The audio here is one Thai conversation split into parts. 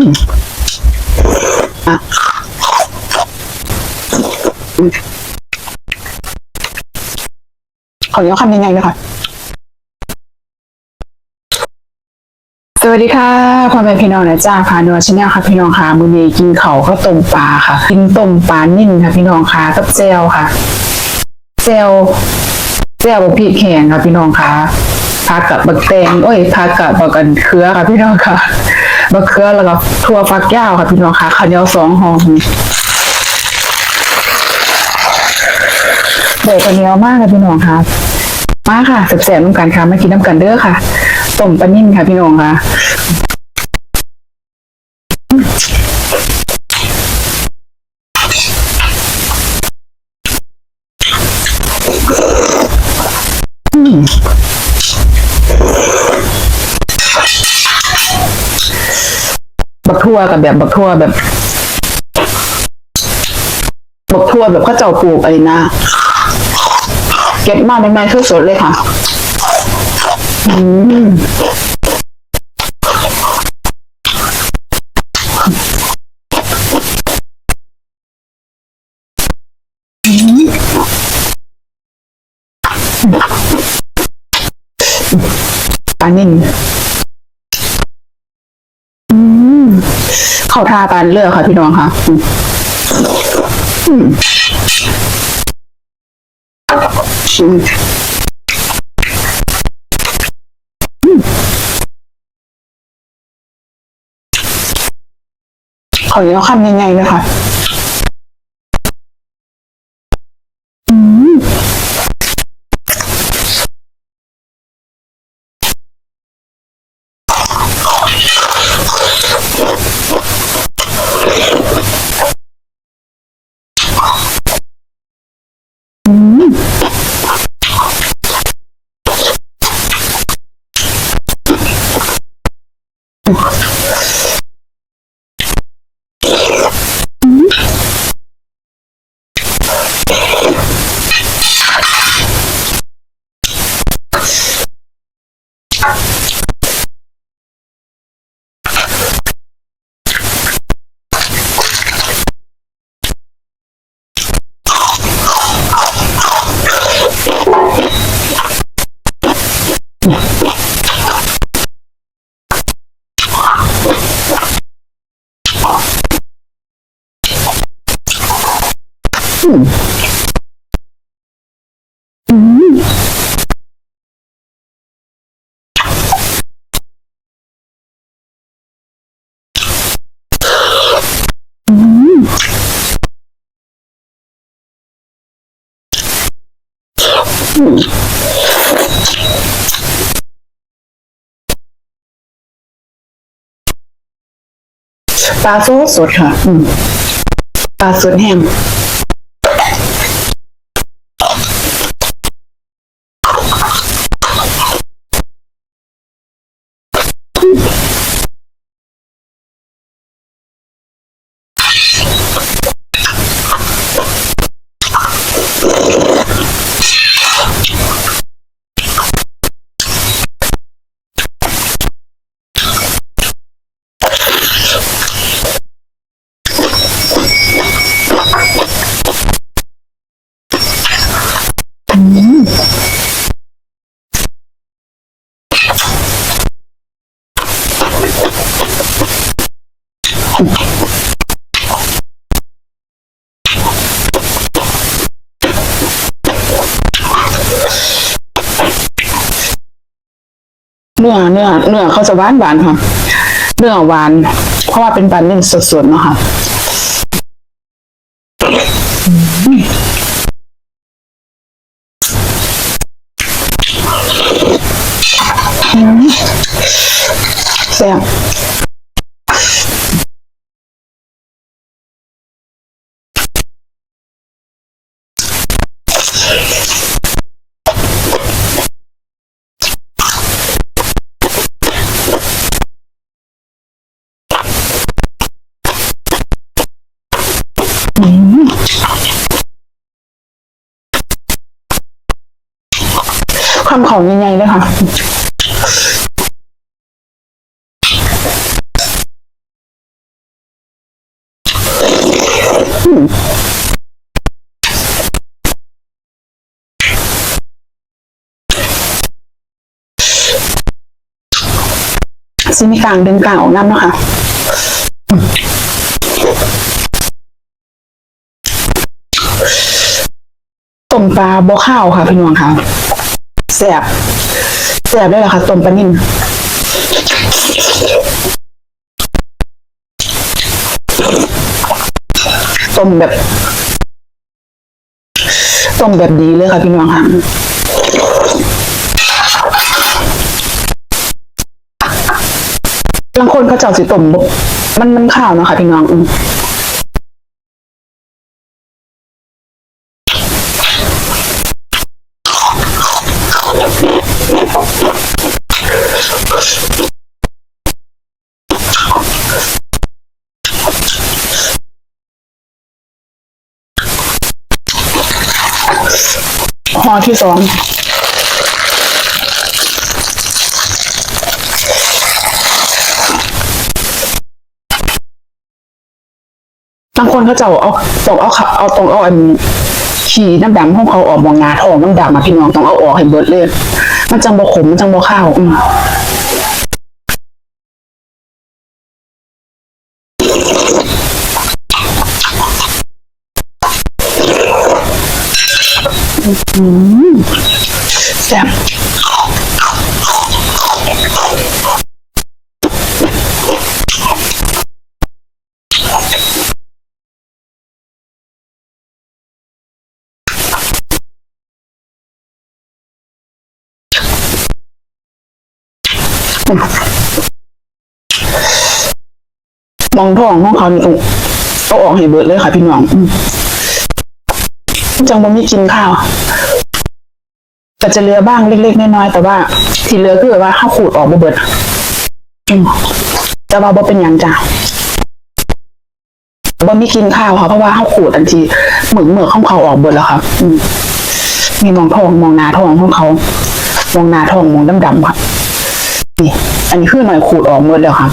มอะอืมขออนุญาตคำยังไงเลยค่ะ สวัสดีค่ะความเป็นพี่น้องนะจ้าพานัวชาแนลค่ะพี่น้องค่ะมือนี้กินเขาวข้าวต้มปลาค่ะ กินต้มปลานิ่นค่ะพี่น้องค่ะกับเจลค่ะ เจลเจลบะพริกแห้งค่ะพี่น้องค่ะผักกับบักแตงโอ้ยผักกับบักกันเครือค่ะพี่น้องค่ะ บักเขือแล้วก็ถั่วฟักยาวค่ะพี่น้องค่ะข้าวเหนียวสองห่อเด็กข้าวเหนียวมากค่ะพี่น้องค่ะมาค่ะแสบๆน้ำกันค่ะมากินน้ำกันเด้อค่ะต้มปลานิ่มค่ะพี่น้องค่ะ บักทั่วกับแบบบักทั่วแบบบักทั่วแบบข้าวเจ้าปลูกอะไรนะเก็บมาในไม้คือสดเลยค่ะ อืมปลานิ่นอืม เข้าท่าการเลือกค่ะพี่น้องค่ะอืมอืมอืมขออนุญาตคำยังไงนะคะ ปลาสดสดค่ะอืมปลาสดแห้ง เนื้อเนื้อเนื้อเขาจะหวานหวานค่ะ เนื้อหวาน เพราะว่าเป็นปลาเนื้อสดๆเนาะค่ะแซ่บ คำของยังไงเลยค่ะซิมีกลางดึงกลางออกน้ำนาะค่ะอืมต้มปลาบ่ข้าวค่ะพี่น้องค่ะ แซ่บแซ่บได้เลยค่ะต้มปลานิ่มต้มแบบต้มแบบดีเลยค่ะพี่น้องค่ะบางคนเขาเจ้าสิต้มบ่มันมันข้าวเนาะค่ะพี่น้อง อืมห่อที่สองบางคนเขาจะเอาเอาตรงเอาขาเอาตรงเอาอันขี่น้ำดำของเขาออกมองงาทองน้ำดำมาพี่น้องต้องเอาออกให้เบิดเลย มันจังบ่ขมมันจังบ่ข้าวอื แซ่บมองท้องของเขานี่ต้องเอาออกให้เบิดเลยค่ะพี่น้องอื จังบ่มีกินข้าวก็จะเหลือบ้างเล็กๆน้อยๆแต่ว่า ที่เหลือคือแบบว่าข้าวขูดออกบ่เบิดแต่ว่าบ่เป็นหยังจ้ะบ่มีกินข้าวค่ะเพราะว่าข้าวขูดอันทีเหมือนเหมือกของเขาออกเบิดแล้วค่ะอืมมีมองทองมองนาทองของเขามองนาทองมองดำๆค่ะนี่อันนี้คือหน่อยขูดออกหมดแล้วค่ะ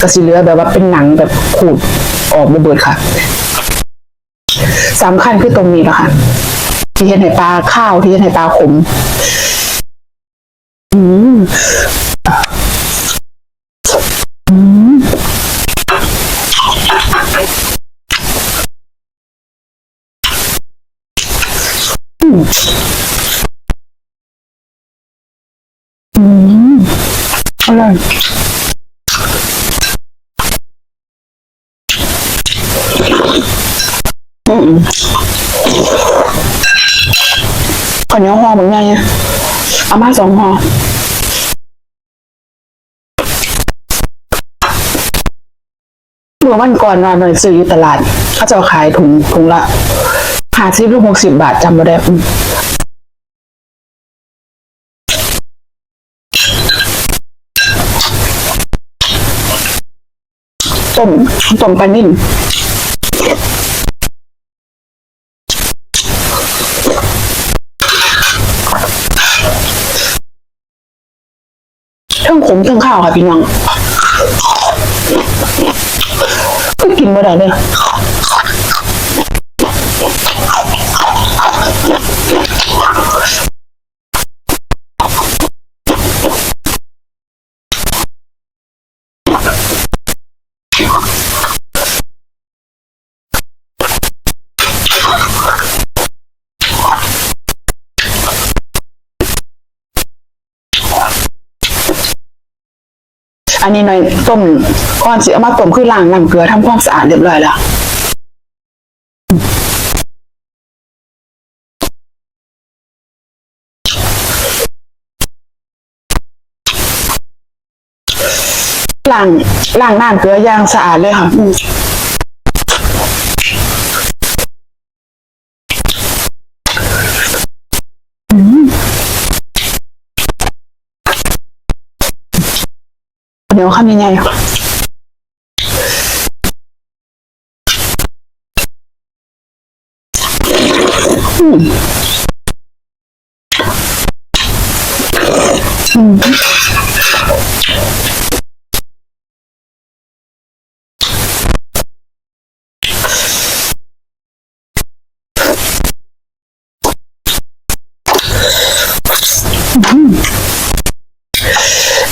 ก็สิเหลือแบบว่าเป็นหนังแบบขูดออกบ่เบิดค่ะ สำคัญคือตรงนี้แหละค่ะ ที่เห็นให้ปลาข้าวที่เห็นให้ปลาขมอืมอืมอืมอืมอร่อย อืมข้าวเนียห่อเหมือนไงอามาสองห่อเมื่อวันก่อนนอนหน่อยซื้ออยู่ตลาดเขาจะขายถุงถุงละหาสิบหรือหกสิบบาทจำไม่ได้ต้มต้มปลานิ่ม ผมทั้งข้าวค่ะพี่น้องก็กินมาได้เลย อันนี้หน่อยต้มก่อนสิเอามาต้มคือล้างน้ำเกลือทำความสะอาดเรียบร้อยแล้วล้างล้างน้ำเกลืออย่างสะอาดเลยค่ะ เดี๋ยวข้ามยัง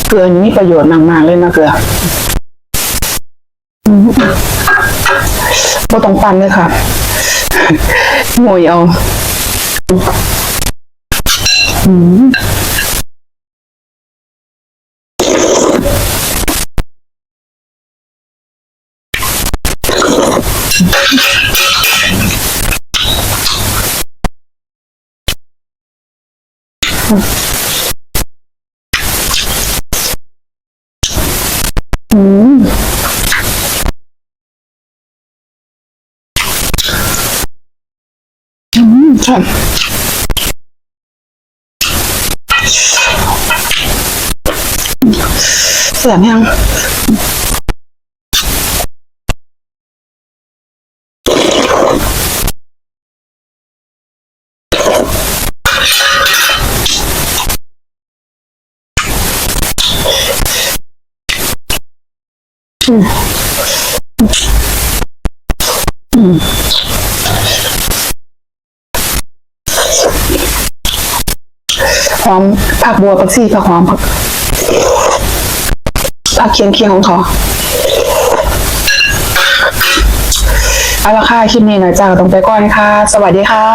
เกลือนี่มีประโยชน์มากๆเลยนะเกลืออืมบ่ต้องปั่นเลยค่ะโงยเอาอืมอื อืมใช่เสีย หอมผักบัวผักซี่ผักหอมผักผักเคียงเคียงของเขาเอาละค่ะคลิปนี้นะจ้าต้องไปก่อนค่ะ สวัสดีค่ะ